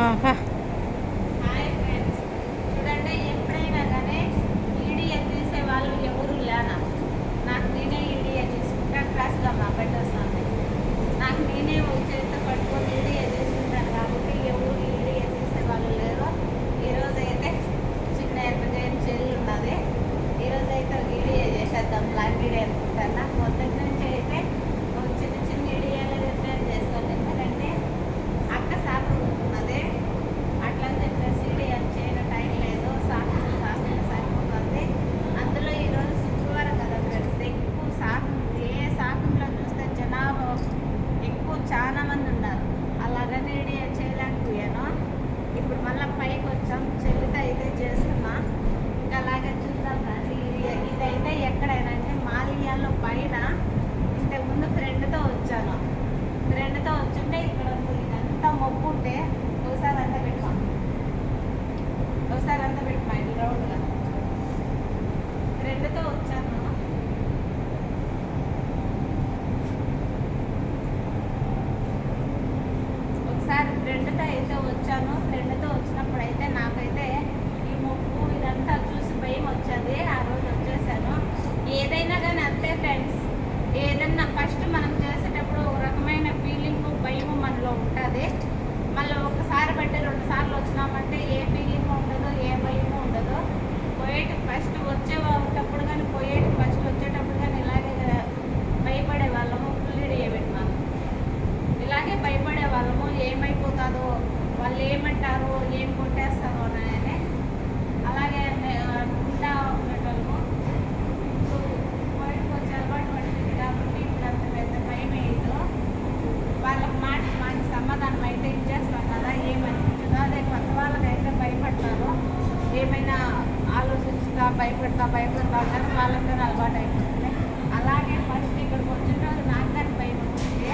嗯看 ఇదంతా ఉంటే ఒకసారి అంతా పెట్టుకో ఒకసారి అంతా పెట్టుకో ఇది రౌండ్గా రెండుతో వచ్చాను ఒకసారి ఫ్రెండ్తో అయితే వచ్చాను ఫ్రెండ్తో వచ్చినప్పుడు అయితే నాకైతే ఈ ముప్పు ఇదంతా చూసి భయం వచ్చేది ఆ రోజు వచ్చేసాను ఏదైనా కానీ అంతే ఫ్రెండ్స్ ఏదన్నా ఫస్ట్ మనం చేసేటప్పుడు ఒక రకమైన ఫీలింగ్ భయము మనలో ఉంటుంది మళ్ళీ ఒకసారి బట్టి రెండు సార్లు వచ్చినామంటే ఏ ఫీలింగ్ ఉండదు ఏ భయము ఉండదు పోయేటి ఫస్ట్ వచ్చేటప్పుడు కానీ పోయేటి ఫస్ట్ వచ్చేటప్పుడు కానీ ఇలాగే భయపడే వాళ్ళము ఫుల్ పెట్టినాను ఇలాగే భయపడే వాళ్ళము ఏమైపోతుందో వాళ్ళు ఏమంటారు ఏం కొట్టేస్తారో అని అలాగే నే- అనుకుంటా ఉండేటోళ్ళము సో బయటకు వచ్చి అలవాటు పడుతుంది కాబట్టి ఇప్పుడు అంత పెద్ద భయం వేయదు వాళ్ళకి మాట మాట సమాధానం అయితే ఇచ్చేస్తాం కదా ఏమనిపించదో అదే కొత్త వాళ్ళకైతే భయపడతారు ఏమైనా ఆలోచిస్తా భయపడతా భయపడతా ఉంటారు వాళ్ళకి అలవాటు అయిపోతుంది అలాగే ఫస్ట్ ఇక్కడికి వచ్చిన రోజు నాకు కానీ భయం వచ్చింది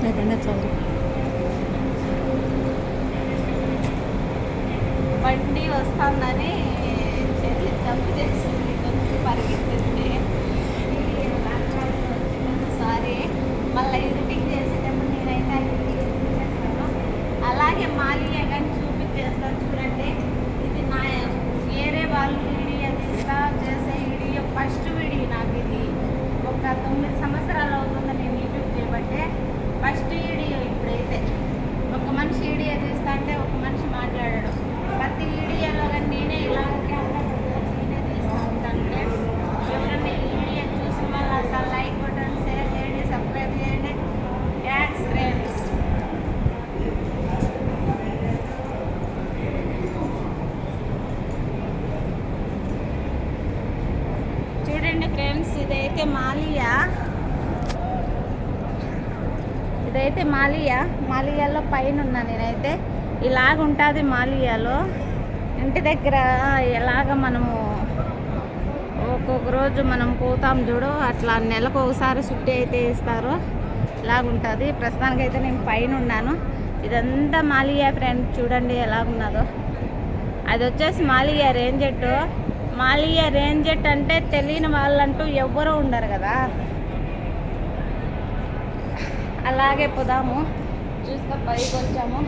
అయిపోయింది చదువు బండి వస్తుందని చెల్లి తప్పు చేసింది కొంచెం పరిగెత్తింది సారీ మళ్ళీ ఎడిటింగ్ చేసేటప్పుడు నేనైతే చేస్తాను. అలాగే మాలియా కానీ చూపించేస్తాను చూడండి. ఇది నా వేరే వాళ్ళు వీడియో తీస్తా చేసే వీడియో ఫస్ట్ వీడియో నాకు ఇది. ఒక తొమ్మిది సంవత్సరాలు అవుతుంది నేను యూట్యూబ్ చేయబట్టే ఫస్ట్ వీడియో ఇప్పుడైతే ఒక మనిషి వీడియో తీస్తా అంటే ఒక మనిషి మాట్లాడడం. ప్రతి వీడియోలో కానీ నేనే ఇలా కెమెరా పెట్టుకొని నేనే తీస్తూ ఉంటాను. ఫ్రెండ్స్ ఈ వీడియో చూసిన అసలు లైక్ బటన్ షేర్ చేయండి సబ్స్క్రైబ్ చేయండి. థ్యాంక్స్ ఫ్రెండ్స్ చూడండి ఫ్రెండ్స్ ఇదైతే మాలియా. ఇదైతే మాలియా మాలియాలో పైన ఉన్నా నేనైతే. ఇలాగ ఉంటుంది మాలియాలో. ఇంటి దగ్గర ఎలాగ మనము ఒక్కొక్క రోజు మనం పోతాం చూడు అట్లా నెలకు ఒకసారి చుట్టి అయితే ఇస్తారు. ఇలాగుంటుంది. ప్రస్తుతానికి అయితే నేను పైన ఉన్నాను ఇదంతా మాలియా ఫ్రెండ్ చూడండి ఎలాగున్నదో. అది వచ్చేసి మాలియా రేంజెట్ మాలియా రేంజెట్ అంటే తెలియని వాళ్ళంటూ ఎవ్వరూ ఉండరు కదా. అలాగే పోదాము. చూస్తే పైకి వచ్చాము.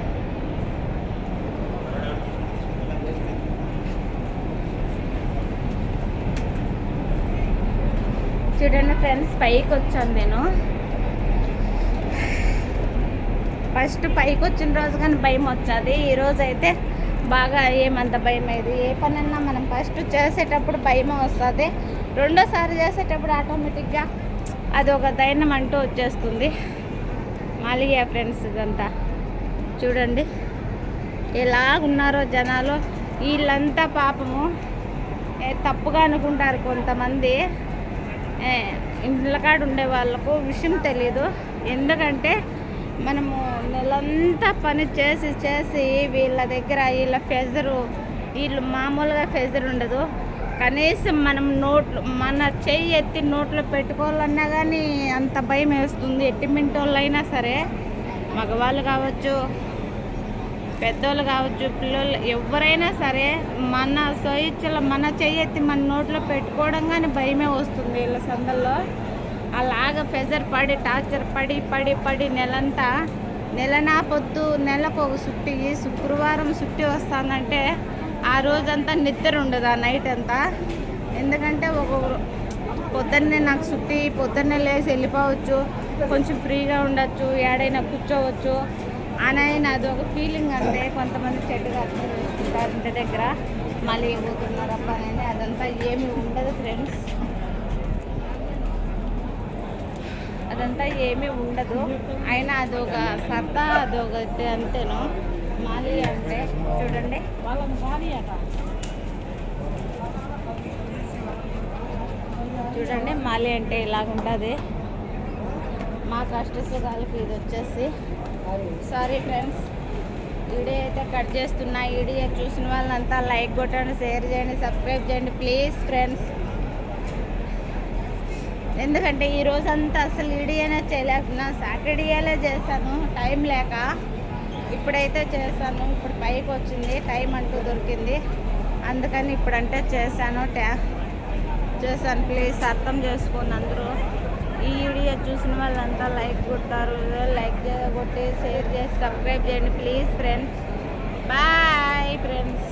చూడండి ఫ్రెండ్స్ పైకి వచ్చాను నేను. ఫస్ట్ పైకి వచ్చిన రోజు కానీ భయం వచ్చేది. ఈరోజు అయితే బాగా ఏమంత భయం అయ్యేది. ఏ పనన్నా మనం ఫస్ట్ చేసేటప్పుడు భయం వస్తుంది. రెండోసారి చేసేటప్పుడు ఆటోమేటిక్గా అది ఒక ధైర్యం అంటూ వచ్చేస్తుంది. మాలియా ఫ్రెండ్స్ ఇదంతా? చూడండి. ఎలాగున్నారో జనాలు. వీళ్ళంతా పాపము. తప్పుగా అనుకుంటారు కొంతమంది. ఏ, ఉండే వాళ్ళకు విషయం తెలియదు ఎందుకంటే మనము నెలంతా పని చేసి చేసి వీళ్ళ దగ్గర వీళ్ళ ఫెజరు వీళ్ళు మామూలుగా ఫెజర్ ఉండదు. కనీసం మనం నోట్లు మన చెయ్యి ఎత్తి నోట్లో పెట్టుకోవాలన్నా కానీ అంత భయం వేస్తుంది. ఎట్టి మింటోళ్ళు అయినా సరే మగవాళ్ళు కావచ్చు పెద్దోళ్ళు కావచ్చు పిల్లలు ఎవరైనా సరే మన స్వేచ్ఛలో మన చెయ్యెత్తి మన నోట్లో పెట్టుకోవడం కానీ భయమే వస్తుంది వీళ్ళ సందల్లో. అలాగ ప్రెజర్ పడి టార్చర్ పడి పడి పడి నెలంతా నెలనా పొద్దు నెలకు ఒక సుట్టి శుక్రవారం సుట్టి వస్తుందంటే ఆ రోజంతా నిద్ర ఉండదు ఆ నైట్ అంతా. ఎందుకంటే ఒక పొద్దున్నే నాకు సుట్టి పొద్దున్నే లేచి వెళ్ళిపోవచ్చు కొంచెం ఫ్రీగా ఉండొచ్చు ఏడైనా కూర్చోవచ్చు అని అది ఒక ఫీలింగ్ అంతే కొంతమంది చెట్టుగా అర్థం చేసుకుంటారు ఇంటి దగ్గర. మళ్ళీ పోతున్నారప్ప అని అదంతా ఏమి ఉండదు ఫ్రెండ్స్ అదంతా ఏమీ ఉండదు. అయినా అదొక సరదా అదొక అంతేను. మాలి అంటే చూడండి. వాళ్ళని బాధి అట చూడండి మాలి అంటే ఇలాగుంటుంది. మా కష్ట సుఖాలకి ఇది వచ్చేసి. సారీ ఫ్రెండ్స్ వీడియో అయితే కట్ చేస్తున్నా. వీడియో చూసిన వాళ్ళంతా లైక్ కొట్టండి షేర్ చేయండి సబ్స్క్రైబ్ చేయండి ప్లీజ్ ఫ్రెండ్స్ ఎందుకంటే ఈ రోజంతా అసలు వీడియోనే చేయలేకున్నా సాటర్డేలే చేశాను టైం లేక. ఇప్పుడైతే చేశాను. ఇప్పుడు పైకి వచ్చింది. టైం అంటూ దొరికింది. అందుకని ఇప్పుడంటే చేశాను. ట్యా చేశాను. ప్లీజ్ అర్థం చేసుకోండి అందరూ. ఈ వీడియో చూసిన వాళ్ళంతా లైక్ కొడతారు. లైక్ కొట్టి షేర్ చేసి సబ్స్క్రైబ్ చేయండి. Please friends. Bye friends.